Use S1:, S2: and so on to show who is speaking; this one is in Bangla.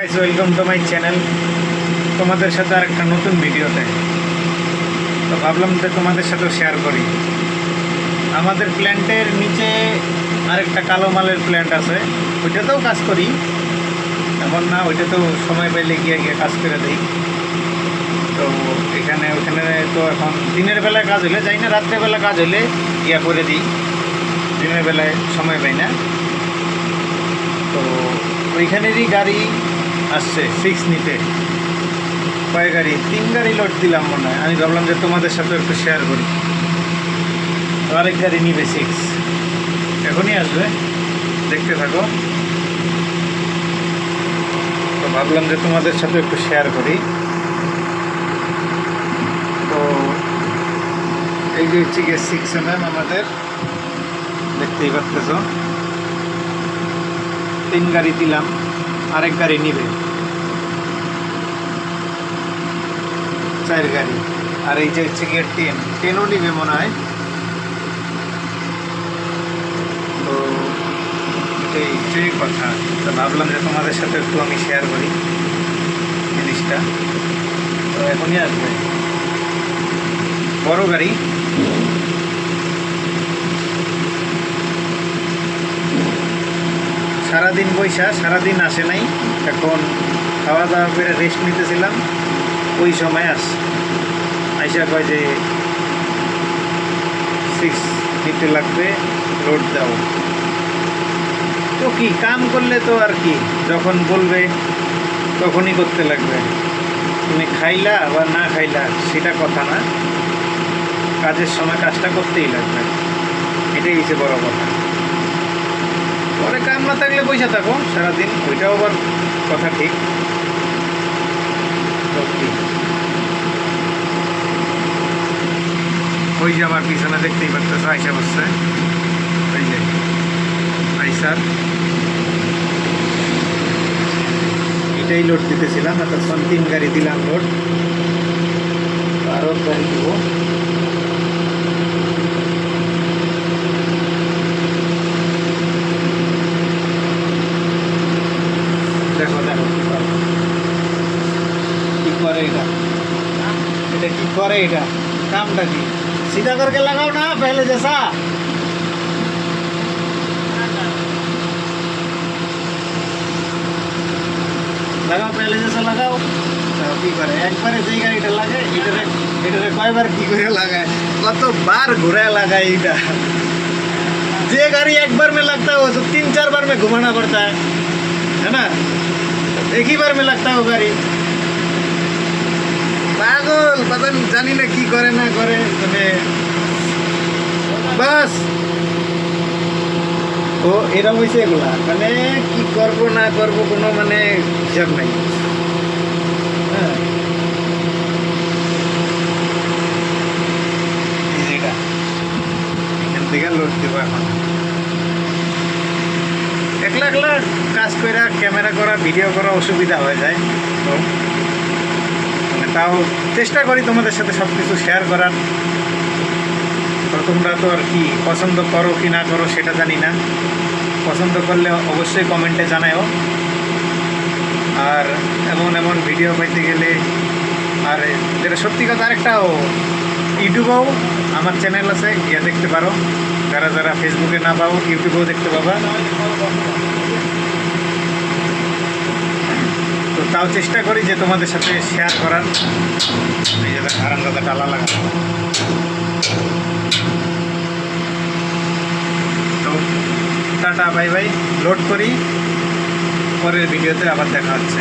S1: Guys welcome to my channel তোমাদের সাথে আর একটা নতুন ভিডিওতে। তো ভাবলাম যে তোমাদের সাথেও শেয়ার করি। আমাদের প্ল্যান্টের নিচে আরেকটা কালো মালের প্ল্যান্ট আছে। ওইটাতেও কাজ করি। এমন না, ওইটাতেও সময় পাইলে গিয়ে গিয়ে কাজ করে দিই। তো এখানে, ওখানে তো এখন দিনের বেলায় কাজ হলে, যাই না রাত্রেবেলা কাজ হলে ইয়া করে দিই। দিনের বেলায় সময় পাই না। তো ওইখানেরই গাড়ি আসছে সিক্স নিতে। কয় গাড়ি, তিন গাড়ি লোড দিলাম মনে হয়। আমি ভাবলাম যে তোমাদের সাথে একটু শেয়ার করি। আরেক গাড়ি নিবে সিক্স এখনই আসবে। দেখতে থাকো। তো ভাবলাম যে তোমাদের সাথে একটু শেয়ার করি। তো এই যে হচ্ছে গিয়ে সিক্স এম আমাদের। দেখতেই পাচ্তেছ তিন গাড়ি দিলাম। আরেক গাড়ি নিবে। চার গাড়ি। আর এই যে হচ্ছে গিয়ে টেন টেনও নিবে মনে হয়। তো এটাই এটাই কথা। তো ভাবলাম যে তোমাদের সাথে একটু আমি শেয়ার করি জিনিসটা। তো এখনই আসবে। বড় গাড়ি। সারাদিন বৈশা সারাদিন আসে নাই। এখন খাওয়া দাওয়া করে রেস্ট নিতেছিলাম। ওই সময় আস আইসা কয় যে সিক্স নিতে লাগবে রোড দাও। তো কি, কাম করলে তো আর কি, যখন বলবে, তখনই করতে লাগবে। তুমি খাইলা বা না খাইলা, সেটা কথা না। কাজের সময় কাজটা করতেই লাগবে। এটাই হচ্ছে বড় কথা। পরে কাম না থাকলে পয়সা থাকো, সারাদিন ওইটাও আবার কথা ঠিক? ওই যে আমার পিছনে দেখতেই পারতেছ, আইসা বসছে। ওই যে, আইসার। এটাই লোড দিতেছিলাম, এতক্ষণ তিন গাড়ি দিলাম লোড আরও গাড়ি দিব। এটা কি করে এটা কামটা কি सीधा करके लगाओ ना पहले जैसा লাগাও পহলে জেসা লাগাও তাও কি করে একবারে যেই গাড়িটা লাগে এটারে এটারে কয়বার কি করে লাগায় কতবার ঘুরে লাগায় এটা যে गाड़ी एक बार में लगता है वो तो तीन चार बार में घुमाना पड़ता है है ना एक ही बार में लगता है वो गाड़ी পাগল পাগল জানি না কি করে, না করে মানে বাস। ও এরকম হয়েছে এগুলা। মানে কি করব, না করব, কোনো মানে হিসাব নাই। হ্যাঁ। এখান থেকে লোড একলা একলা কাজ করা ক্যামেরা করা, ভিডিও করা অসুবিধা হয়ে যায়। তো তাও চেষ্টা করি তোমাদের সাথে সব কিছু শেয়ার করার তোমরা তো আর কি পছন্দ করো কি না করো সেটা জানি না। পছন্দ করলে অবশ্যই কমেন্টে জানায়ও। আর এমন এমন ভিডিও পাইতে গেলে, আর যেটা সত্যি কথা আরেকটাও ইউটিউবেও আমার চ্যানেল আছে, গিয়ে দেখতে পারো। যারা যারা ফেসবুকে না পাও, ইউটিউবেও দেখতে পাবা। তাও চেষ্টা করি যে তোমাদের সাথে শেয়ার করার। এই যে আরাম দাদা ডালা লাগানো। তো টাটা, বাই বাই। লোড করি। পরের ভিডিওতে আবার দেখা হচ্ছে।